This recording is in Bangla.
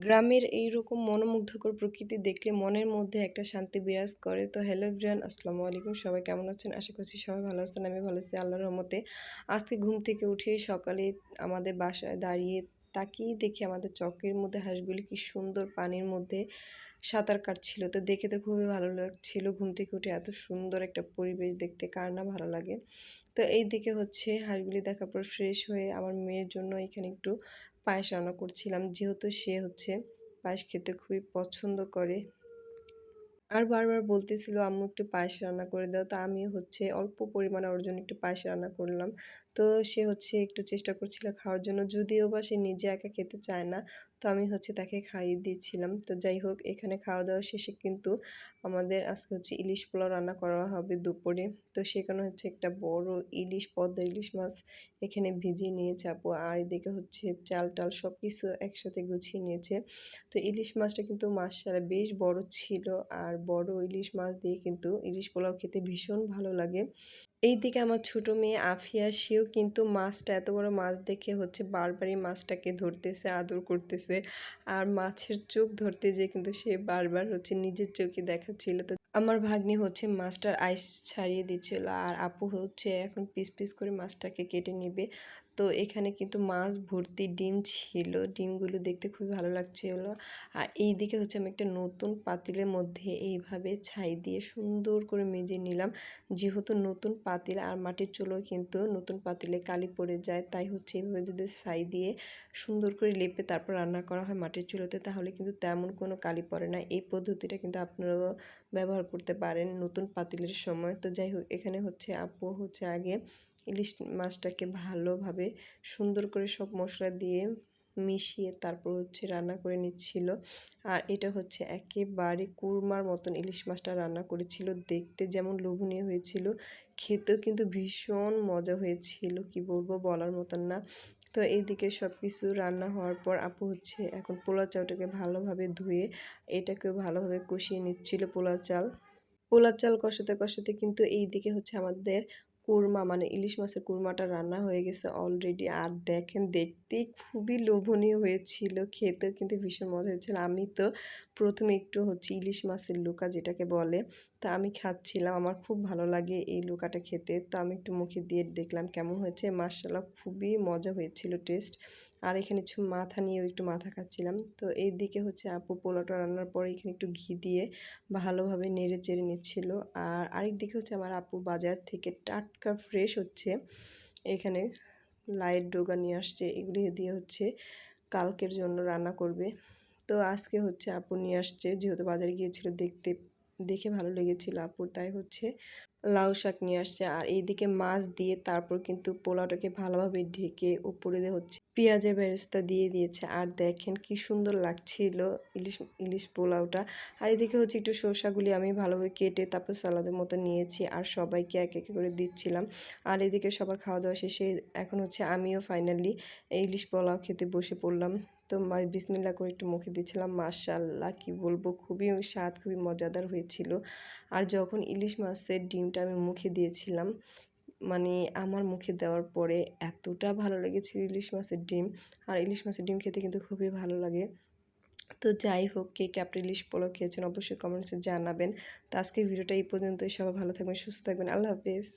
গ্রামের এইরকম মনোমুগ্ধকর প্রকৃতি দেখলে মনের মধ্যে একটা শান্তি বিরাজ করে। তো হ্যালো এভরিওয়ান আসসালামু আলাইকুম। সবাই কেমন আছেন? আশা করছি সবাই ভালো আছেন আমি ভালো আছি আল্লাহর রহমতে। আজকে ঘুম থেকে উঠে সকালে আমাদের বাসায় দাঁড়িয়ে তাকিয়ে দেখি আমাদের চকের মধ্যে হাঁসগুলি কি সুন্দর পানির মধ্যে সাঁতার কাটছিল। তো দেখে তো খুবই ভালো লাগছিল ঘুম থেকে উঠে এত সুন্দর একটা পরিবেশ দেখতে, কার না ভালো লাগে। তো এই দিকে হচ্ছে হাঁসগুলি দেখার পর ফ্রেশ হয়ে আমার মেয়ের জন্য এখানে একটু পায়েস রান্না করছিলাম। যেহেতু সে হচ্ছে পায়েস খেতে খুবই পছন্দ করে। আর বারবার বলতেছিল, আম্মু একটু পায়েস রান্না করে দাও। তা আমি হচ্ছে অল্প পরিমাণে ওর জন্য একটু পায়েস রান্না করলাম। তো সে হচ্ছে একটু চেষ্টা করছিল খাওয়ার জন্য। যদিও বা সে নিজে একা খেতে চায় না, তো আমি হচ্ছে তাকে খাইয়ে দিয়েছিলাম তো যাই হোক, এখানে খাওয়া দাওয়া শেষে কিন্তু আমাদের আজকে হচ্ছে ইলিশ পোলাও রান্না করা হবে দুপুরে। তো সেখানে হচ্ছে একটা বড় ইলিশ, পদ্মা ইলিশ মাছ এখানে ভিজিয়ে নিয়েছে আপু। আর এদিকে হচ্ছে চাল টাল সব কিছু একসাথে গুছিয়ে নিয়েছে। তো ইলিশ মাছটা কিন্তু মাছ মাছটা বেশ বড় ছিল আর বড় ইলিশ মাছ দিয়ে কিন্তু ইলিশ পোলাও খেতে ভীষণ ভালো লাগে। এই দিকে আমার ছোট মেয়ে আফিয়া, সেও কিন্তু মাছটা, এত বড় মাছ দেখে হচ্ছে বারবারই মাছটাকে ধরতেছে, আদর করতেছে। আর মাছের চোখ ধরতে যে কিন্তু সে বারবার হচ্ছে নিজের চোখে দেখাচ্ছিল। তো আমার ভাগ্নি হচ্ছে মাছটার আইস ছাড়িয়ে দিচ্ছিল। আর আপু হচ্ছে এখন পিস পিস করে মাছটাকে কেটে নেবে। তো এখানে কিন্তু মাছ ভর্তি ডিম ছিল। ডিমগুলো দেখতে খুবই ভালো লাগছিল আর এই দিকে হচ্ছে আমি একটা নতুন পাতিলের মধ্যে এইভাবে ছাই দিয়ে সুন্দর করে মেজে নিলাম। যেহেতু নতুন পাতিল আর মাটির চুলো কিন্তু নতুন পাতিলে কালি পড়ে যায়, তাই হচ্ছে এইভাবে যদি ছাই দিয়ে সুন্দর করে লেপে তারপর রান্না করা হয় মাটির চুলোতে, তাহলে কিন্তু তেমন কোনো কালি পড়ে না। এই পদ্ধতিটা কিন্তু আপনারাও ব্যবহার করতে পারেন নতুন পাতিলের সময়। তো যাই হোক, এখানে হচ্ছে আপু হচ্ছে আগে ইলিশ মাছটাকে ভালোভাবে সুন্দর করে সব মশলা দিয়ে মিশিয়ে তারপর হচ্ছে রান্না করে নিচ্ছিল। আর এটা হচ্ছে একেবারে কুরমার মতন ইলিশ মাছটা রান্না করেছিল। দেখতে যেমন লোভনীয় হয়েছিল, খেতেও কিন্তু ভীষণ মজা হয়েছিল, কি বলব বলার মতন না। তো এইদিকে সব কিছু রান্না হওয়ার পর আপু হচ্ছে এখন পোলাও চালটাকে ভালোভাবে ধুয়ে এটাকেও ভালোভাবে কষিয়ে নিচ্ছিল পোলাও চাল। পোলা চাল কষাতে কষাতে কিন্তু এই দিকে হচ্ছে আমাদের কুরমা মানে ইলিশ মাছের কুরমাটা রান্না হয়ে গেছে অলরেডি আর দেখেন দেখতে খুবই লোভনীয় হয়েছিল খেতে কিন্তু ভীষণ মজা হয়েছিল। আমি তো প্রথমে একটু হচ্ছে ইলিশ মাছের লুকা যেটাকে বলে, তা আমি খাচ্ছিলাম, আমার খুব ভালো লাগে এই লুকাটা খেতে। তো আমি একটু মুখে দিয়ে দেখলাম কেমন হয়েছে মাসাল্লাহ খুবই মজা হয়েছিল টেস্ট আর এখানে কিছু মাথা নিয়েও একটু মাথা খাচ্ছিলাম। তো এই দিকে হচ্ছে আপু পোলাওটা রান্নার পরে এখানে একটু ঘি দিয়ে ভালোভাবে নেড়ে চেড়ে নিচ্ছিল। আর আরেক দিকে হচ্ছে আমার আপু বাজার থেকে টাটকা ফ্রেশ হচ্ছে। এখানে লাইট ডোগা নিয়ে আসছে, এগুলি দিয়ে হচ্ছে কালকের জন্য রান্না করবে। তো আজকে হচ্ছে আপু নিয়ে আসছে, যেহেতু বাজারে গিয়েছিল দেখতে, দেখে ভালো লেগেছিল আপুর, তাই হচ্ছে লাউ শাক নিয়ে আসছে। আর এইদিকে মাছ দিয়ে তারপর কিন্তু পোলাওটাকে ভালোভাবে ঢেকে উপরে হচ্ছে পেঁয়াজের বেরেস্তা দিয়ে দিয়েছে। আর দেখেন কি সুন্দর লাগছিল ইলিশ ইলিশ পোলাওটা। আর এদিকে হচ্ছে একটু শসাগুলি আমি ভালোভাবে কেটে তারপর সালাদের মতো নিয়েছি আর সবাইকে এক এক করে দিচ্ছিলাম। আর এদিকে সবার খাওয়া দাওয়া শেষে এখন হচ্ছে আমিও ফাইনালি ইলিশ পোলাও খেতে বসে পড়লাম। তো বিসমিল্লা করে একটু মুখে দিচ্ছিলাম মাশাল্লাহ কি বলব, খুবই স্বাদ, খুবই মজাদার হয়েছিল। আর যখন ইলিশ মাছের ডিমটা আমি মুখে দিয়েছিলাম মানে আমার মুখে দেওয়ার পরে এতটা ভালো লেগেছিল ইলিশ মাছের ডিম। আর ইলিশ মাছের ডিম খেতে কিন্তু খুবই ভালো লাগে। তো যাই হোক, কে ক্যাপ্টা ইলিশ পোলাও খেয়েছেন অবশ্যই কমেন্টসে জানাবেন। তো আজকের ভিডিওটা এই পর্যন্তই, সবাই ভালো থাকবেন, সুস্থ থাকবেন, আল্লাহ হাফিজ।